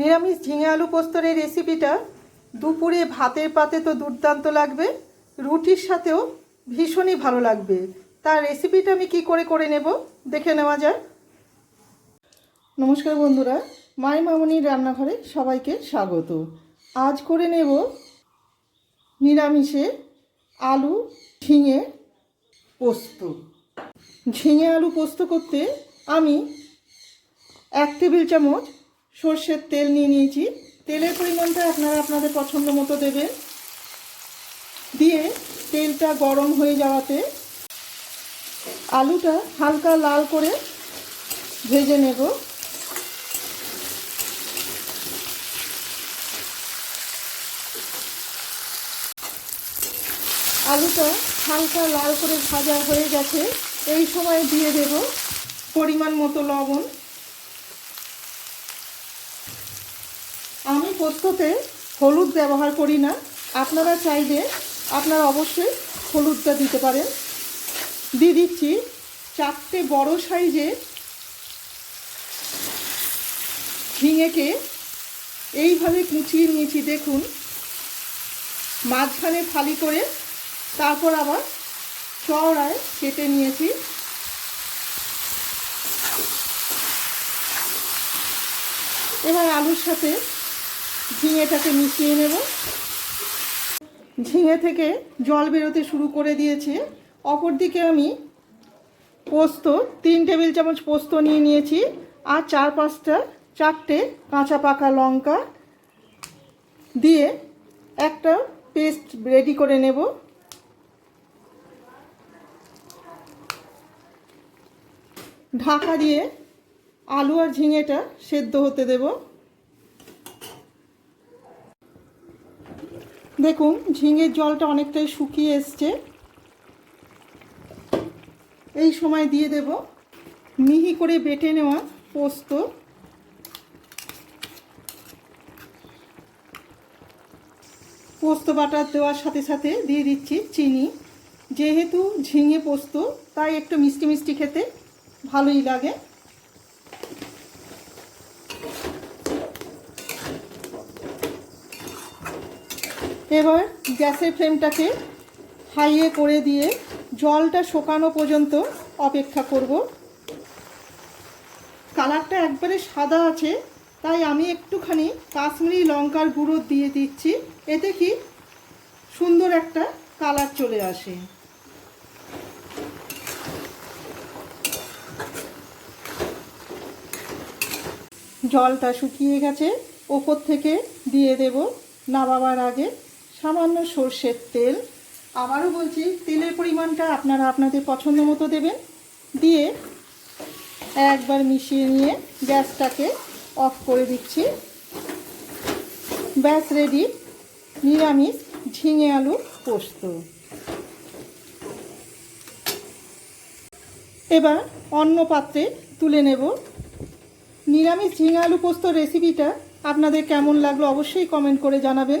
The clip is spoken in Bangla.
নিরামিষ ঝিঙে আলু পোস্তর এই রেসিপিটা দুপুরে ভাতের পাতে তো দুর্দান্ত লাগবে, রুটির সাথেও ভীষণই ভালো লাগবে। তার রেসিপিটা আমি কি করে করে নেব দেখে নেওয়া যাক। নমস্কার বন্ধুরা, মাই মামনির রান্নাঘরে সবাইকে স্বাগত। আজ করে নেব নিরামিষে আলু, ঝিঙে পোস্ত। ঝিঙে আলু পোস্ত করতে আমি এক টেবিল চামচ সর্ষের তেল নিয়ে নিয়েছি। তেলের পরিমাণটা আপনারা আপনাদের পছন্দ মতো দেবেন। দিয়ে তেলটা গরম হয়ে যাওয়াতে আলুটা হালকা লাল করে ভেজে নেব। আলুটা হালকা লাল করে ভাজা হয়ে গেছে। এই সময় দিয়ে দেব পরিমাণ মতো লবণ আমি পোস্ততে হলুদ ব্যবহার করি না। আপনারা চাইলে আপনারা অবশ্যই হলুদটা দিতে পারেন। দিয়ে দিচ্ছি চারটে বড় সাইজের ঝিঙেকে এইভাবে কুচিয়ে নিয়েছি দেখুন। মাঝখানে ফালি করে তারপর আবার চওড়ায় কেটে নিয়েছি। এবার আলুর সাথে ঝিঙেটাকে মিশিয়ে নেব। ঝিঙে থেকে জল বেরোতে শুরু করে দিয়েছে। অপরদিকে আমি পোস্ত, তিন টেবিল চামচ পোস্ত নিয়ে নিয়েছি আর চার পাঁচটা, চারটে কাঁচা পাকা লঙ্কা দিয়ে একটা পেস্ট রেডি করে নেব। ঢাকা দিয়ে আলু আর ঝিঙেটা সেদ্ধ হতে দেব। দেখুন, ঝিঙের জলটা অনেকটাই শুকিয়ে এসছে। এই সময় দিয়ে দেব। মিহি করে বেটে নেওয়া পোস্ত। পোস্ত বাটা দেওয়ার সাথে সাথে দিয়ে দিচ্ছি চিনি। যেহেতু ঝিঙে পোস্ত, তাই একটু মিষ্টি মিষ্টি খেতে ভালোই লাগে। এবার গ্যাসের ফ্লেমটাকে হাইয়ে করে দিয়ে জলটা শুকানো পর্যন্ত অপেক্ষা করব। কালারটা একবারে সাদা আছে, তাই আমি একটুখানি কাশ্মীরি লঙ্কার গুঁড়ো দিয়ে দিচ্ছি। এতে কি সুন্দর একটা কালার চলে আসে। জলটা শুকিয়ে গেছে, ওপর থেকে দিয়ে দেব নামাবার আগে। সামান্য সর্ষের তেল। আবারও বলছি, তেলের পরিমাণটা আপনারা আপনাদের পছন্দ মতো দেবেন। দিয়ে একবার মিশিয়ে নিয়ে গ্যাসটাকে অফ করে দিচ্ছি। ব্যাস, রেডি। নিরামিষ ঝিঙে আলু পোস্ত। এবার অন্য পাত্রে তুলে নেব। নিরামিষ ঝিঙে আলু পোস্ত রেসিপিটা আপনাদের কেমন লাগল অবশ্যই কমেন্ট করে জানাবেন।